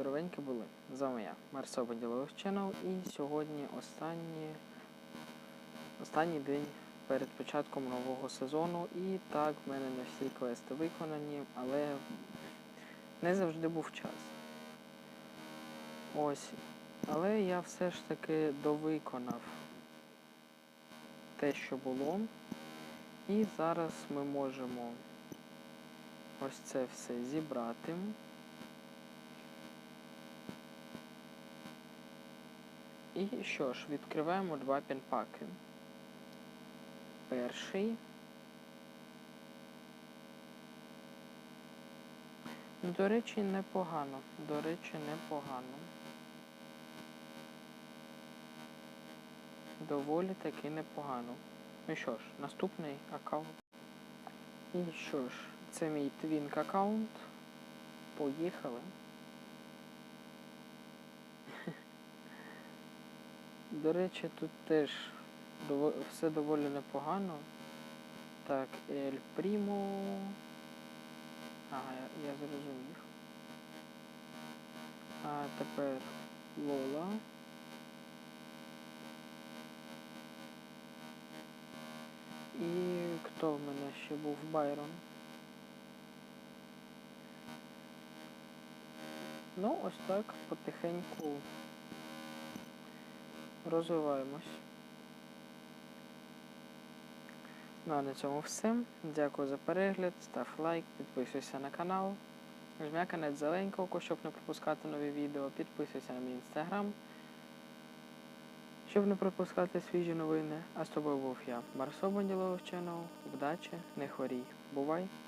здоровенькі були. З вами я, Марсо Channel, і сьогодні останній, останній день перед початком нового сезону. І так, в мене не всі квести виконані, але не завжди був час. Ось. Але я все ж таки довиконав те, що було. І зараз ми можемо ось це все зібрати. І що ж, відкриваємо два пінпаки. Перший. До речі, непогано. До речі, непогано. Доволі таки непогано. Ну що ж, наступний аккаунт. І що ж, це мій твінк аккаунт. Поїхали. До речі, тут теж все доволі непогано. Так, Ель Прімо. Ага, я, я зрозумів. А тепер Лола. І хто в мене ще був Байрон? Ну, ось так потихеньку розвиваємось. Ну а на цьому все. Дякую за перегляд, став лайк, підписуйся на канал. Жмяканець зеленького, щоб не пропускати нові відео. Підписуйся на мій інстаграм, щоб не пропускати свіжі новини. А з тобою був я, Марсо Банділович Channel. Вдачі, не хворій. Бувай!